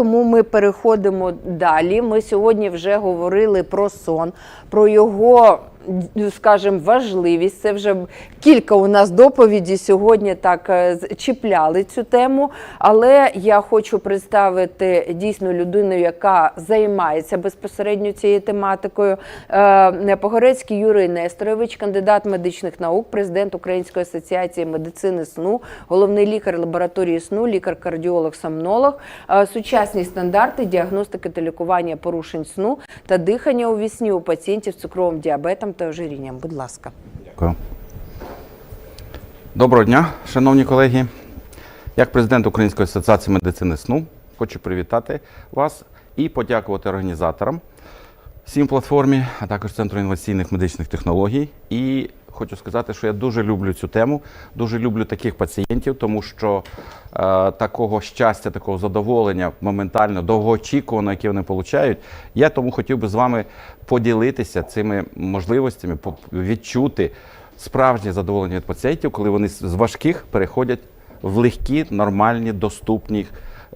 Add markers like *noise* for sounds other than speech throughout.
Тому ми переходимо далі. Ми сьогодні вже говорили про сон, про його, скажімо, важливість. Це вже кілька у нас доповіді сьогодні так е, чіпляли цю тему. Але я хочу представити дійсно людину, яка займається безпосередньо цією тематикою. Е, Погорецький Юрій Несторович, кандидат медичних наук, президент Української асоціації медицини сну, головний лікар лабораторії сну, лікар-кардіолог, сомнолог, Е, сучасні стандарти діагностики та лікування порушень сну та дихання у вісні у пацієнтів з цукровим діабетом та ожирінням. Будь ласка. Дякую. Доброго дня, шановні колеги. Як президент Української асоціації медицини сну хочу привітати вас і подякувати організаторам Сім платформі, а також Центру інноваційних медичних технологій. І хочу сказати, що я дуже люблю цю тему, дуже люблю таких пацієнтів, тому що е, такого щастя, такого задоволення моментально, довгоочікувано, яке вони получають, я тому хотів би з вами поділитися цими можливостями, відчути справжнє задоволення від пацієнтів, коли вони з з важких переходять в легкі, нормальні, доступні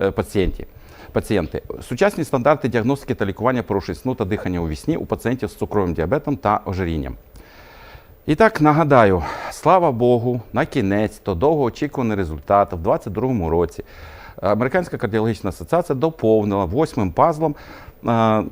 е, пацієнтів. Пацієнти. Сучасні стандарти діагностики та лікування порушень сну та дихання у вісні у пацієнтів з цукровим діабетом та ожирінням. І так нагадаю, слава Богу, на кінець то довгоочікуваний результат в 2022 році. Американська кардіологічна асоціація доповнила восьмим пазлом е,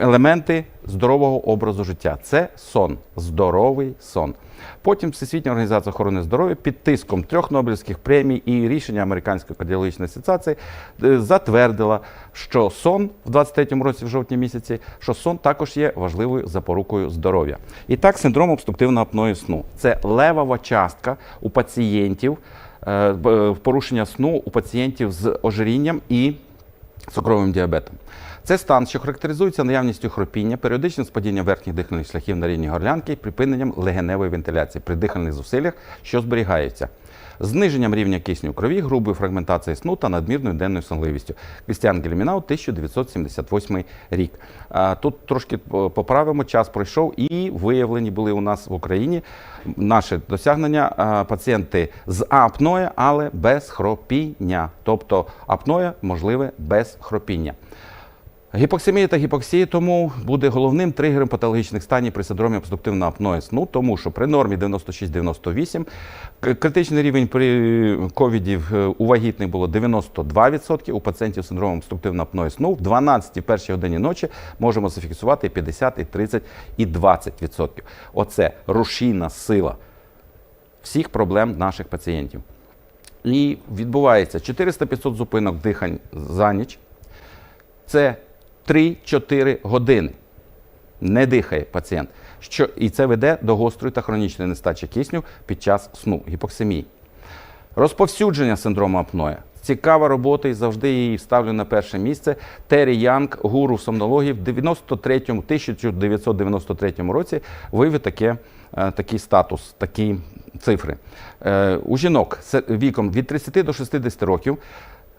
елементи здорового образу життя. Це сон, здоровий сон. Потім Всесвітня організація охорони здоров'я під тиском трьох Нобелівських премій і рішення Американської кардіологічної асоціації е, затвердила, що сон в 23-му році, в жовтні місяці, що сон також є важливою запорукою здоров'я. І так, синдром обструктивного апної сну це левова частка у пацієнтів, порушення сну у пацієнтів з ожирінням і цукровим діабетом. Це стан, що характеризується наявністю хропіння, періодичним спадінням верхніх дихальних шляхів на рівні горлянки і припиненням легеневої вентиляції при дихальних зусиллях, що зберігаються. Зниженням рівня кисню у крові, грубою фрагментацією сну та надмірною денною сонливістю. Крістіан Гельмінау, 1978 рік. Тут трошки поправимо, час пройшов і виявлені були у нас в Україні наше досягнення пацієнти з апноє, але без хропіння. Тобто апноє можливе без хропіння. Гіпоксимія та гіпоксія тому буде головним тригером патологічних станів при синдромі обструктивного апної сну, тому що при нормі 96-98 критичний рівень при ковіді е, у вагітних було 92%, у пацієнтів з синдромом обструктивного апної сну в 12-й першій годині ночі можемо зафіксувати 50, і 30, і 20%. Оце рушійна сила всіх проблем наших пацієнтів. І відбувається 400-500 зупинок дихань за ніч. Це 3-4 години. Не дихає пацієнт. Що, і це веде до гострої та хронічної нестачі кисню під час сну, гіпоксимії. Розповсюдження синдрому апноє. Цікава робота і завжди її ставлю на перше місце. Террі Янг, гуру сомнології, в 93-му, 1993 році вивів таке, е, такий статус, такі цифри. Е, У жінок віком від 30 до 60 років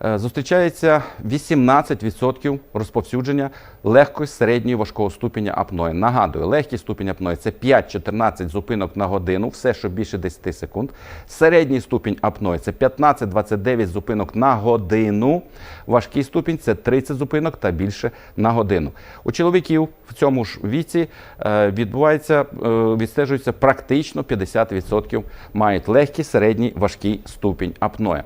зустрічається 18% розповсюдження легкої, середньої, важкого ступеня апної. Нагадую, легкий ступінь апної це 5-14 зупинок на годину, все, що більше 10 секунд. Середній ступінь апної це 15-29 зупинок на годину. Важкий ступінь це 30 зупинок та більше на годину. У чоловіків в цьому ж віці е, відбувається, е, відстежується практично 50% мають легкий, середній, важкий ступінь апної.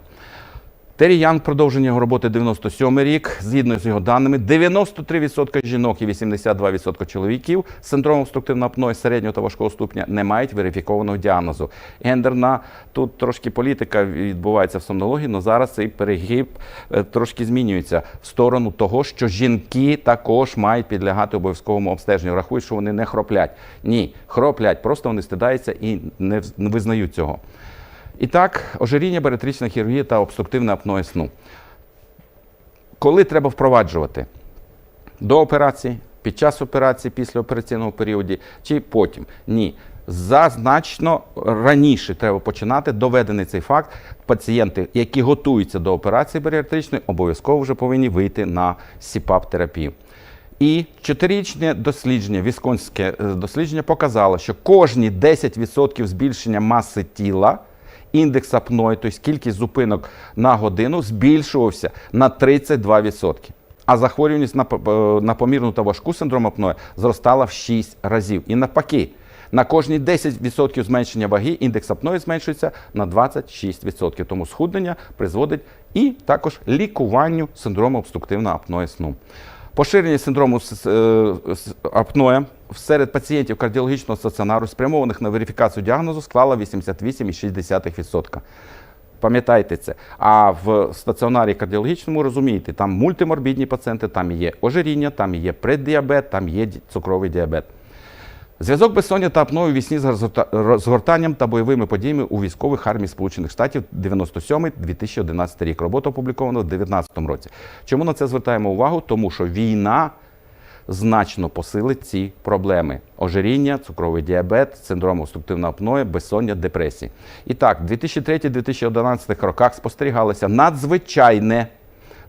Террі Янг продовження його роботи 97 рік. Згідно з його даними, 93% жінок і 82% чоловіків з синдромом обструктивного апної середнього та важкого ступеня не мають верифікованого діагнозу. Гендерна тут трошки політика відбувається в сомнології, але зараз цей перегиб е, трошки змінюється в сторону того, що жінки також мають підлягати обов'язковому обстеженню. Рахують, що вони не хроплять. Ні, хроплять, просто вони стидаються і не визнають цього. І так, ожиріння, баріатрична хірургія та обструктивна апноє сну. Коли треба впроваджувати? До операції, під час операції, після операційного періоду чи потім? Ні. Зазначно раніше треба починати. Доведений цей факт. Пацієнти, які готуються до операції баріатричної, обов'язково вже повинні вийти на СІПАП-терапію. І чотирирічне дослідження, вісконське е, дослідження показало, що кожні 10% збільшення маси тіла індекс апної, тобто кількість зупинок на годину, збільшувався на 32%. а захворюваність на, е, на помірну та важку синдром апної зростала в 6 разів. І навпаки, на кожні 10% зменшення ваги індекс апної зменшується на 26%. Тому схуднення призводить і також лікуванню синдрому обструктивного апної сну. Поширення синдрому е, апноє серед пацієнтів кардіологічного стаціонару, спрямованих на верифікацію діагнозу, склала 88,6%. Пам'ятайте це. А в стаціонарі кардіологічному розумієте, там мультиморбідні пацієнти, там є ожиріння, там є преддіабет, там є цукровий діабет. Зв'язок безсоння та апною у вісні з розгорта- розгортанням та бойовими подіями у військових армій Сполучених Штатів 97-2011 рік. Робота опублікована в 2019 році. Чому на це звертаємо увагу? Тому що війна значно посилить ці проблеми: ожиріння, цукровий діабет, синдром обструктивного апної, безсоння, депресії. І так, в 2003-2011 роках спостерігалося надзвичайне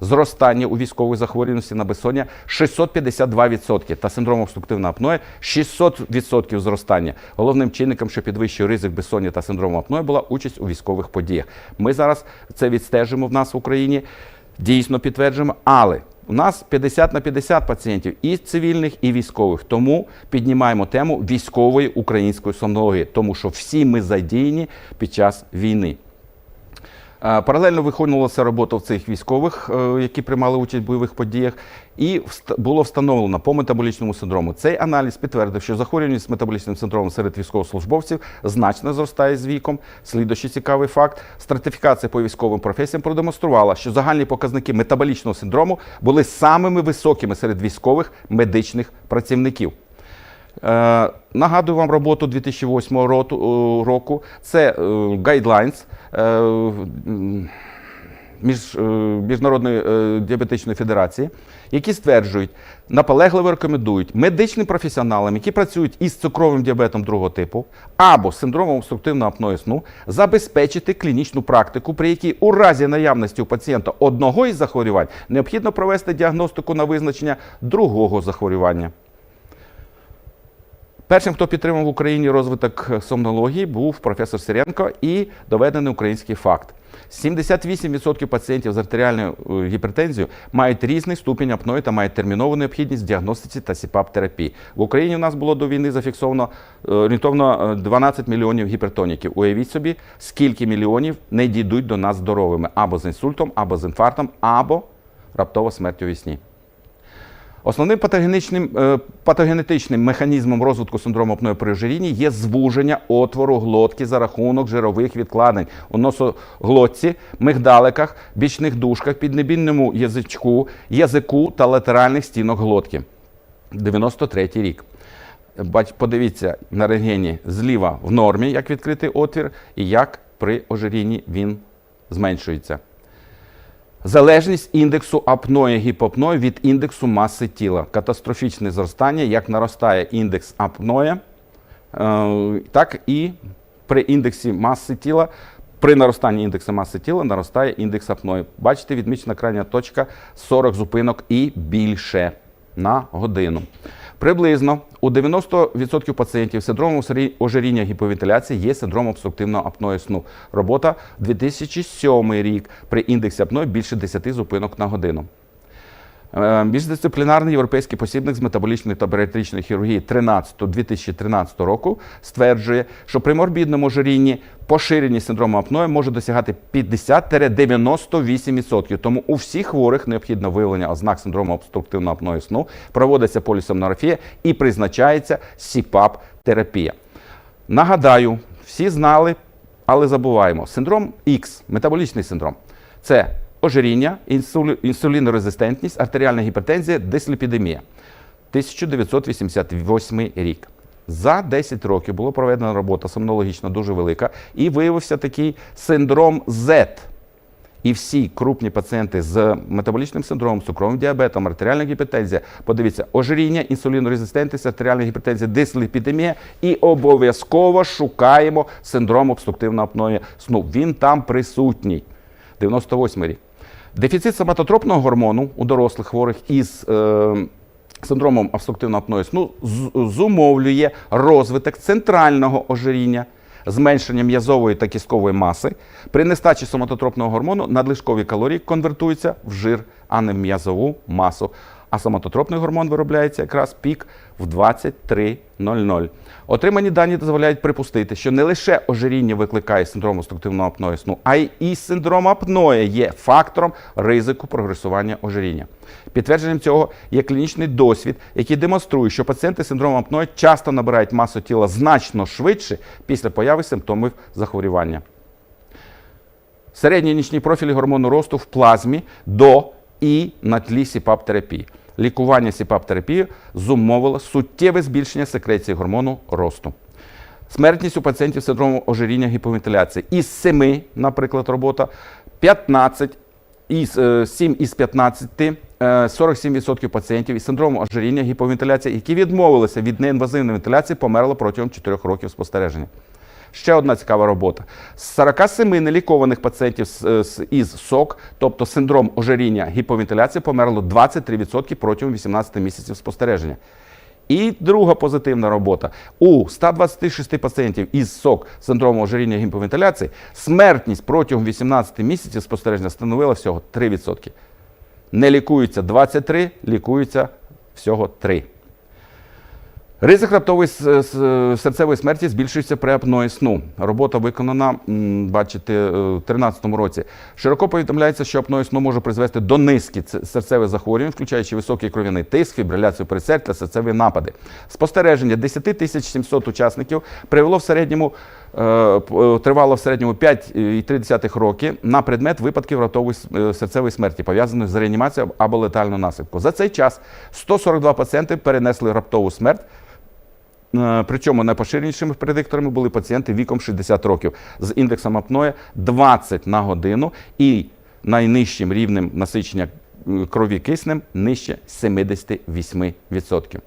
зростання у військової захворюваності на безсоння 652% та синдром обструктивного апної 600% зростання. Головним чинником, що підвищує ризик безсоння та синдрому апної, була участь у військових подіях. Ми зараз це відстежимо в нас в Україні, дійсно підтверджуємо, але у нас 50 на 50 пацієнтів і цивільних, і військових. Тому піднімаємо тему військової української сомнології, тому що всі ми задіяні під час війни. Е, Паралельно виконувалася робота в цих військових, е, які приймали участь в бойових подіях, і було встановлено по метаболічному синдрому. Цей аналіз підтвердив, що захворюваність метаболічним синдромом серед військовослужбовців значно зростає з віком. Слідуючий цікавий факт: стратифікація по військовим професіям продемонструвала, що загальні показники метаболічного синдрому були самими високими серед військових медичних працівників. Е, нагадую вам роботу 2008 роту- року. Це е, Guidelines е, е, Міжнародної е, діабетичної федерації, які стверджують, наполегливо рекомендують медичним професіоналам, які працюють із цукровим діабетом другого типу або синдромом обструктивного апної сну, забезпечити клінічну практику, при якій у разі наявності у пацієнта одного із захворювань необхідно провести діагностику на визначення другого захворювання. Першим, хто підтримав в Україні розвиток сомнології, був професор Сиренко і доведений український факт. 78% пацієнтів з артеріальною е, гіпертензією мають різний ступінь апної та мають термінову необхідність в діагностиці та СІПАП-терапії. В Україні у нас було до війни зафіксовано е, орієнтовно е, 12 мільйонів гіпертоніків. Уявіть собі, скільки мільйонів не дійдуть до нас здоровими або з інсультом, або з інфарктом, або раптово смертю вісні. Основним патогенічним, е, патогенетичним механізмом розвитку синдрому ожирінні є звуження отвору глотки за рахунок жирових відкладень у носоглотці, мигдаликах, бічних дужках, піднебінному язичку, язику та латеральних стінок глотки. 93 рік. Подивіться на рентгені зліва в нормі, як відкритий отвір, і як при ожирінні він зменшується. Залежність індексу апної гіпопної від індексу маси тіла. Катастрофічне зростання, як наростає індекс апної, е, так і при індексі маси тіла. При наростанні індексу маси тіла наростає індекс апної. Бачите, відмічена крайня точка 40 зупинок і більше на годину. Приблизно у 90% пацієнтів синдромом ожиріння гіповентиляції є синдром обструктивного апної сну. Робота 2007 рік при індексі апної більше 10 зупинок на годину. Е, Міждисциплінарний європейський посібник з метаболічної та баріатричної хірургії 13-2013 року стверджує, що при морбідному ожирінні поширеність синдрому апної може досягати 50-98%. Тому у всіх хворих необхідно виявлення ознак синдрому обструктивного апної сну, проводиться полісомнографія і призначається СІПАП-терапія. Нагадаю, всі знали, але забуваємо. Синдром Х, метаболічний синдром, це ожиріння, інсулінорезистентність, артеріальна гіпертензія, дисліпідемія. 1988 рік. За 10 років була проведена робота сомнологічна дуже велика, і виявився такий синдром Z. І всі крупні пацієнти з метаболічним синдромом, цукровим діабетом, артеріальна гіпертензія, подивіться, ожиріння, інсулінорезистентність, артеріальна гіпертензія, дисліпідемія, і обов'язково шукаємо синдром обструктивного апної сну. Він там присутній. 98 рік. Дефіцит соматотропного гормону у дорослих хворих із е, синдромом обструктивного апної сну зумовлює розвиток центрального ожиріння, зменшення м'язової та кісткової маси. При нестачі соматотропного гормону надлишкові калорії конвертуються в жир, а не в м'язову масу. А соматотропний гормон виробляється якраз пік в 23.00. Отримані дані дозволяють припустити, що не лише ожиріння викликає синдром обструктивного апної сну, а й і синдром апної є фактором ризику прогресування ожиріння. Підтвердженням цього є клінічний досвід, який демонструє, що пацієнти з синдромом апної часто набирають масу тіла значно швидше після появи симптомів захворювання. Середні нічні профілі гормону росту в плазмі до і на тлі СІПАП-терапії. Лікування СІПАП-терапією зумовило суттєве збільшення секреції гормону росту. Смертність у пацієнтів з синдромом ожиріння гіповентиляції із 7, наприклад, робота 15 із е, 7 із 15, е, 47% пацієнтів із синдромом ожиріння гіповентиляції, які відмовилися від неінвазивної вентиляції, померли протягом 4 років спостереження. Ще одна цікава робота. З 47 нелікованих пацієнтів з- із СОК, тобто синдром ожиріння гіповентиляції, померло 23% протягом 18 місяців спостереження. І друга позитивна робота. У 126 пацієнтів із СОК синдрому ожиріння гіповентиляції смертність протягом 18 місяців спостереження становила всього 3%. Не лікуються 23, лікуються всього 3. Ризик раптової серцевої смерті збільшується при апної сну. Робота виконана, бачите, е, в 2013 році. Широко повідомляється, що апної сну може призвести до низки серцевих захворювань, включаючи високий кров'яний тиск, фібриляцію пересердя та серцеві напади. Спостереження 10 тисяч 700 учасників привело в середньому е, е, тривало в середньому 5,3 роки на предмет випадків раптової серцевої смерті, пов'язаної з реанімацією або летальною наслідку. За цей час 142 пацієнти перенесли раптову смерть. Е, Причому найпоширенішими предикторами були пацієнти віком 60 років з індексом апноє 20 на годину і найнижчим рівнем насичення е, крові киснем нижче 78%.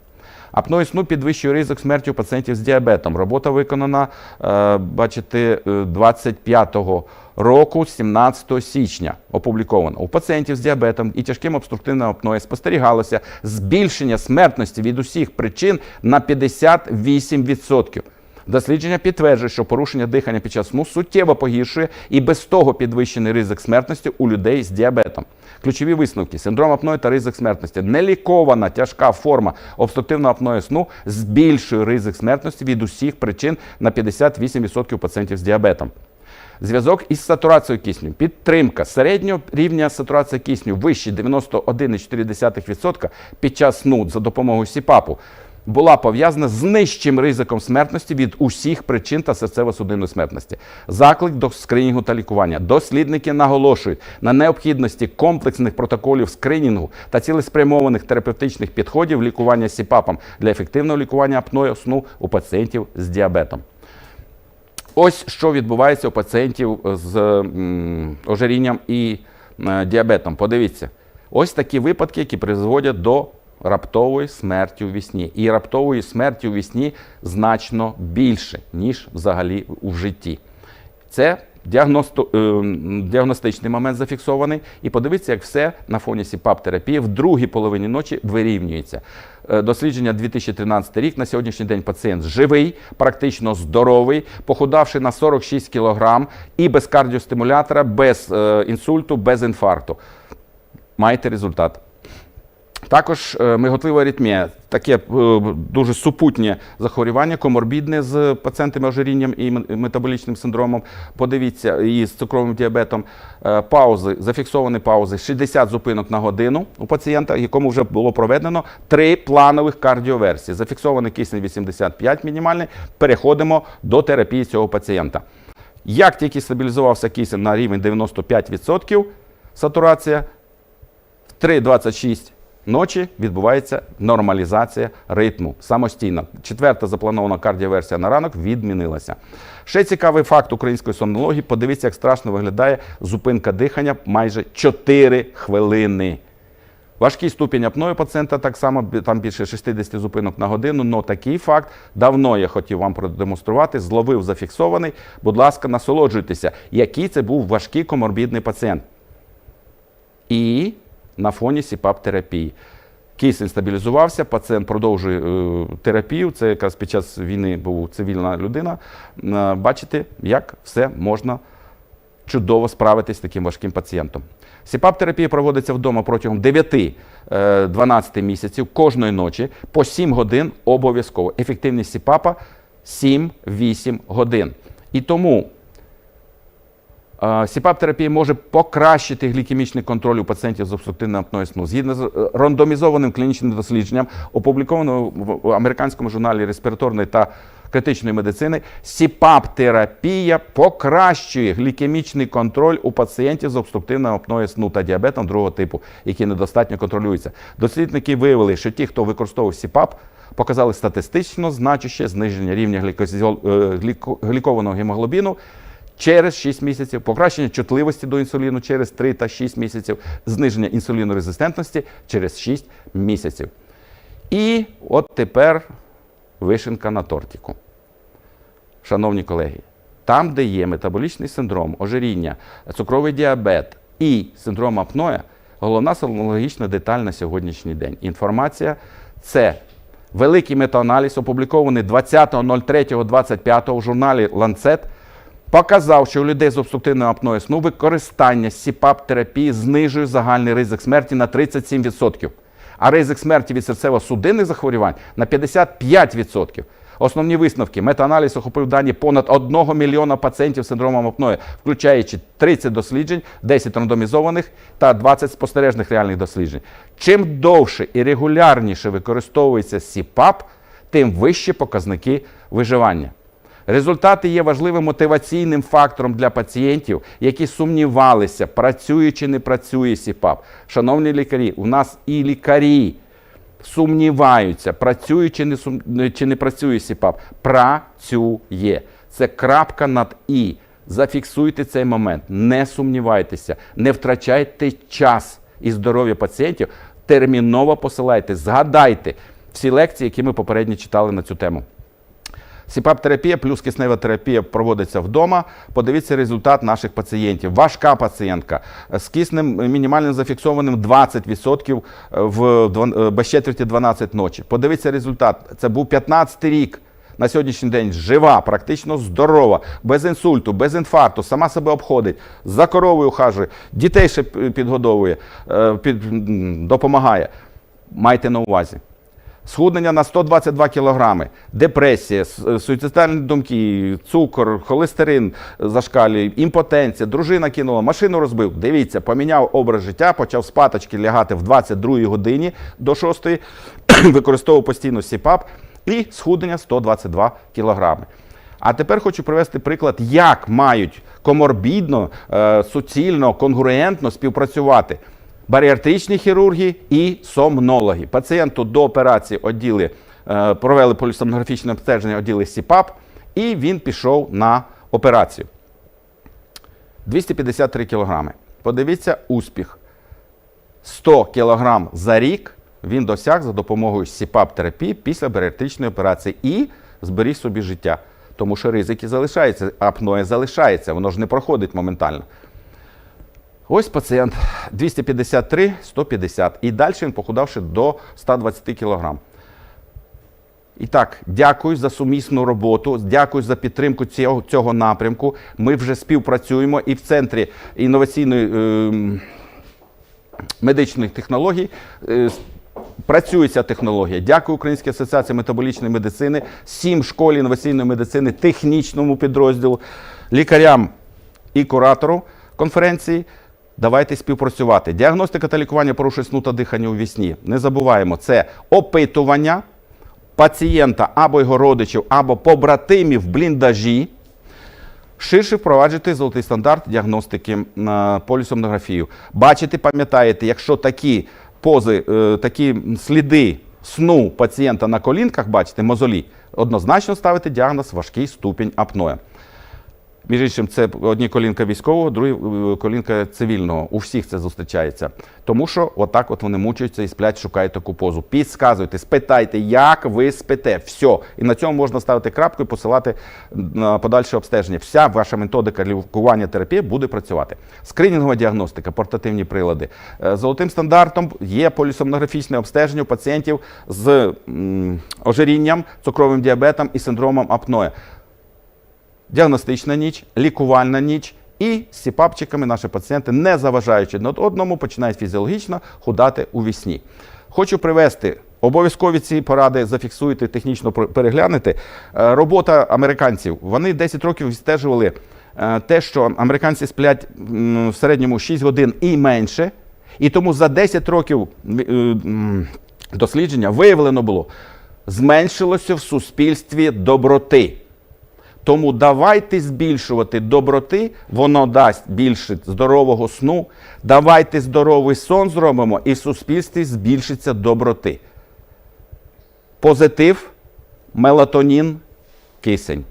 Апної сну підвищує ризик смерті у пацієнтів з діабетом. Робота виконана, е, бачите, е, 25 року, 17 січня, опублікована. У пацієнтів з діабетом і тяжким обструктивним апноє спостерігалося збільшення смертності від усіх причин на 58%. Дослідження підтверджує, що порушення дихання під час сну суттєво погіршує і без того підвищений ризик смертності у людей з діабетом. Ключові висновки: синдром апної та ризик смертності. Нелікована тяжка форма обструктивного апної сну збільшує ризик смертності від усіх причин на 58% пацієнтів з діабетом. Зв'язок із сатурацією кисню. Підтримка середнього рівня сатурації кисню вище 91,4% під час сну за допомогою СІПАПу була пов'язана з нижчим ризиком смертності від усіх причин та серцево-судинної смертності. Заклик до скринінгу та лікування. Дослідники наголошують на необхідності комплексних протоколів скринінгу та цілеспрямованих терапевтичних підходів лікування СІПАПом для ефективного лікування апної сну у пацієнтів з діабетом. Ось що відбувається у пацієнтів з ожирінням і е, діабетом. Подивіться, ось такі випадки, які призводять до раптової смерті у вісні. І раптової смерті у вісні значно більше, ніж взагалі у житті. Це е, діагностичний момент зафіксований. І подивіться, як все на фоні СІПАП-терапії в другій половині ночі вирівнюється. Е, Дослідження 2013 рік. На сьогоднішній день пацієнт живий, практично здоровий, похудавши на 46 кг і без кардіостимулятора, без е, інсульту, без інфаркту. Маєте результат. Також е, миготлива аритмія, таке е, дуже супутнє захворювання, коморбідне з пацієнтами ожирінням і метаболічним синдромом. Подивіться, і з цукровим діабетом. Е, Паузи, зафіксовані паузи 60 зупинок на годину у пацієнта, якому вже було проведено три планових кардіоверсії. Зафіксований кисень 85 мінімальний. Переходимо до терапії цього пацієнта. Як тільки стабілізувався кисень на рівень 95% сатурація, в 3.26 ночі відбувається нормалізація ритму самостійно. Четверта запланована кардіоверсія на ранок відмінилася. Ще цікавий факт української сомнології. Подивіться, як страшно виглядає зупинка дихання майже 4 хвилини. Важкий ступінь апної пацієнта так само там більше 60 зупинок на годину. Но такий факт давно я хотів вам продемонструвати. Зловив зафіксований. Будь ласка, насолоджуйтеся, який це був важкий коморбідний пацієнт. І на фоні СІПАП-терапії. Кисень стабілізувався, пацієнт продовжує е, терапію. Це якраз під час війни був цивільна людина. Е, Бачите, як все можна чудово справитись з таким важким пацієнтом. СІПАП-терапія проводиться вдома протягом 9-12 місяців кожної ночі по 7 годин обов'язково. Ефективність СІПАПа 7-8 годин. І тому е, СІПАП-терапія може покращити глікемічний контроль у пацієнтів з обструктивним апноє сну. Згідно з е, рандомізованим клінічним дослідженням, опублікованого в американському журналі респіраторної та критичної медицини, СІПАП-терапія покращує глікемічний контроль у пацієнтів з обструктивним апноє сну та діабетом другого типу, які недостатньо контролюються. Дослідники виявили, що ті, хто використовував СІПАП, показали статистично значуще зниження рівня е, гліко- глікованого гемоглобіну через 6 місяців, покращення чутливості до інсуліну через 3 та 6 місяців, зниження інсулінорезистентності через 6 місяців. І от тепер вишенка на тортику. Шановні колеги, там, де є метаболічний синдром, ожиріння, цукровий діабет і синдром апноя, головна сомнологічна деталь на сьогоднішній день. Інформація це великий метааналіз, опублікований 20.03.25 у журналі Lancet, показав, що у людей з обструктивним апноє сну використання СІПАП-терапії знижує загальний ризик смерті на 37%, а ризик смерті від серцево-судинних захворювань на 55%. Основні висновки. Метааналіз охопив дані понад 1 мільйона пацієнтів з синдромом апної, включаючи 30 досліджень, 10 рандомізованих та 20 спостережних реальних досліджень. Чим довше і регулярніше використовується СІПАП, тим вищі показники виживання. Результати є важливим мотиваційним фактором для пацієнтів, які сумнівалися, працює чи не працює СІПАП. Шановні лікарі, у нас і лікарі сумніваються, працює чи не, сум... чи не працює СІПАП. Працює. Це крапка над І. Зафіксуйте цей момент, не сумнівайтеся, не втрачайте час і здоров'я пацієнтів. Терміново посилайте, згадайте всі лекції, які ми попередньо читали на цю тему. СІПАП-терапія плюс киснева терапія проводиться вдома. Подивіться результат наших пацієнтів. Важка пацієнтка з киснем мінімальним зафіксованим 20% в дв- е, без четверті 12 ночі. Подивіться результат. Це був 15 рік. На сьогоднішній день жива, практично здорова, без інсульту, без інфаркту, сама себе обходить, за коровою ухажує, дітей ще підгодовує, е, під, допомагає. Майте на увазі. Схуднення на 122 кілограми, депресія, с- суїцидальні думки, цукор, холестерин зашкалює, імпотенція, дружина кинула, машину розбив. Дивіться, поміняв образ життя, почав спаточки лягати в 22 годині до 6, *clears throat* використовував постійно СІПАП і схуднення 122 кілограми. А тепер хочу привести приклад, як мають коморбідно, е, суцільно, конгруентно співпрацювати баріатричні хірурги і сомнологи. Пацієнту до операції оділи, е, провели полісомнографічне обстеження, оділи СІПАП, і він пішов на операцію. 253 кілограми. Подивіться успіх. 100 кілограм за рік він досяг за допомогою СІПАП-терапії після баріатричної операції і зберіг собі життя. Тому що ризики залишаються, апноє залишається, воно ж не проходить моментально. Ось пацієнт 253, 150. І далі він похудавши до 120 кг. І так, дякую за сумісну роботу, дякую за підтримку цього, цього напрямку. Ми вже співпрацюємо і в центрі інноваційної ем, медичних технологій. е, с- Працює ця технологія. Дякую Українській асоціації метаболічної медицини, сім школі інноваційної медицини, технічному підрозділу, лікарям і куратору конференції. Давайте співпрацювати. Діагностика та лікування порушень сну та дихання у вісні. Не забуваємо, це опитування пацієнта або його родичів, або побратимів в бліндажі ширше впроваджувати золотий стандарт діагностики на полісомнографію. Бачите, пам'ятаєте, якщо такі пози, е, такі сліди сну пацієнта на колінках, бачите, мозолі, однозначно ставити діагноз важкий ступінь апноя. Між іншим, це одні колінка військового, другі е, колінка цивільного. У всіх це зустрічається. Тому що отак от вони мучаються і сплять, шукають таку позу. Підсказуйте, спитайте, як ви спите. Все. І на цьому можна ставити крапку і посилати на подальше обстеження. Вся ваша методика лікування терапії буде працювати. Скринінгова діагностика, портативні прилади. Е, Золотим стандартом є полісомнографічне обстеження у пацієнтів з ожирінням, цукровим діабетом і синдромом апноe діагностична ніч, лікувальна ніч. І з сіпапчиками наші пацієнти, не заважаючи одному, починають фізіологічно худати у вісні. Хочу привести. Обов'язкові ці поради зафіксуйте, технічно переглянете. Е, Робота американців. Вони 10 років відстежували е, те, що американці сплять в середньому 6 годин і менше. І тому за 10 років е, дослідження виявлено було, зменшилося в суспільстві доброти. Тому давайте збільшувати доброти, воно дасть більше здорового сну. Давайте здоровий сон зробимо, і в суспільстві збільшиться доброти. Позитив, мелатонін, кисень.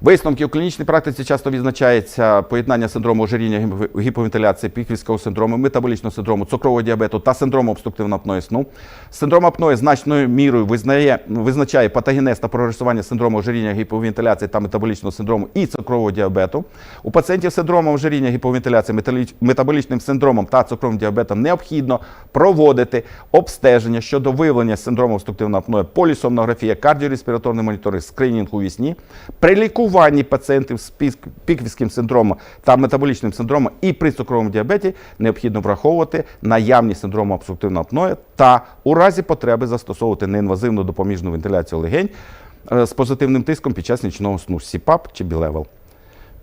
Висновки у клінічній практиці часто відзначається поєднання синдрому ожиріння, гіп- гіповентиляції, піквівського синдрому, метаболічного синдрому, цукрового діабету та синдрому обструктивного апної сну. Синдром апної значною мірою визнає, визначає патогенез та прогресування синдрому ожиріння, гіповентиляції та метаболічного синдрому і цукрового діабету. У пацієнтів з синдромом ожиріння, гіповентиляції, метаболічним синдромом та цукровим діабетом необхідно проводити обстеження щодо виявлення синдрому обструктивного апної, полісомнографія, кардіореспіраторний моніторинг, скринінг у вісні. При лікуванні пацієнтів з піквівським синдромом та метаболічним синдромом і при цукровому діабеті необхідно враховувати наявність синдрому обструктивного апної та у разі потреби застосовувати неінвазивну допоміжну вентиляцію легень е, з позитивним тиском під час нічного сну СІПАП чи білевел.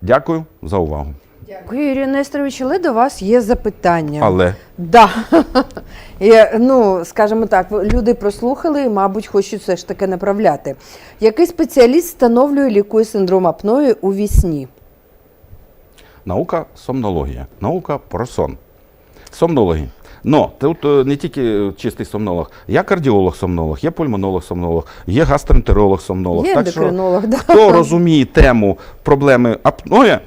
Дякую за увагу. Дякую, Юрію Несторовичу, але до вас є запитання. Але Да. *laughs* І, ну, скажімо так, люди прослухали і, мабуть, хочуть все ж таки направляти. Який спеціаліст встановлює лікує синдром апної у вісні? наука сомнологія, наука про сон. Сомнологи. Но тут е, не тільки е, чистий сомнолог, є кардіолог-сомнолог, є пульмонолог-сомнолог, є гастроентеролог-сомнолог. Є Так що *laughs* да. хто розуміє тему проблеми апної, по-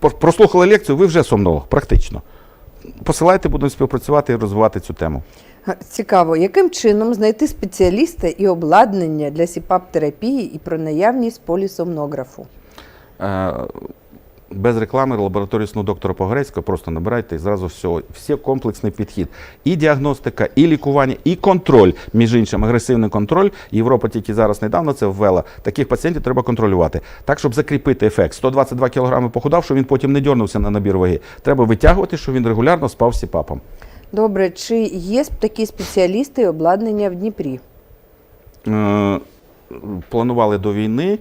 прослухали лекцію, ви вже сомнолог, практично. Посилайте, будемо співпрацювати і розвивати цю тему. Цікаво, яким чином знайти спеціаліста і обладнання для СІПАП-терапії і про наявність полісомнографу? Е, Без реклами лабораторію сну доктора Погорецького просто набирайте і зразу все, все комплексний підхід. І діагностика, і лікування, і контроль. Між іншим, агресивний контроль. Європа тільки зараз недавно це ввела. Таких пацієнтів треба контролювати. Так, щоб закріпити ефект. 122 кг похудав, щоб він потім не дьорнувся на набір ваги. Треба витягувати, щоб він регулярно спав сіпапом. Добре, чи є такі спеціалісти і обладнання в Дніпрі? Е, планували до війни.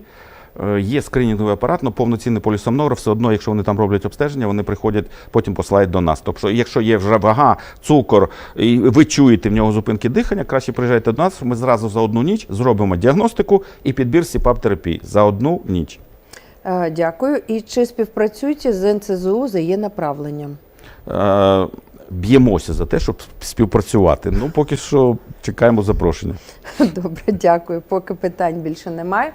Е, Є скринінговий апарат, але повноцінний полісомнограф, все одно, якщо вони там роблять обстеження, вони приходять, потім посилають до нас. Тобто, якщо є вже вага, цукор, і ви чуєте в нього зупинки дихання, краще приїжджайте до нас, ми зразу за одну ніч зробимо діагностику і підбір сіпап терапії за одну ніч. Е, Дякую. І чи співпрацюєте з НЦЗУ за є направленням? Е, Б'ємося за те, щоб співпрацювати. Ну, поки що чекаємо запрошення. *laughs* Добре, дякую. Поки питань більше немає.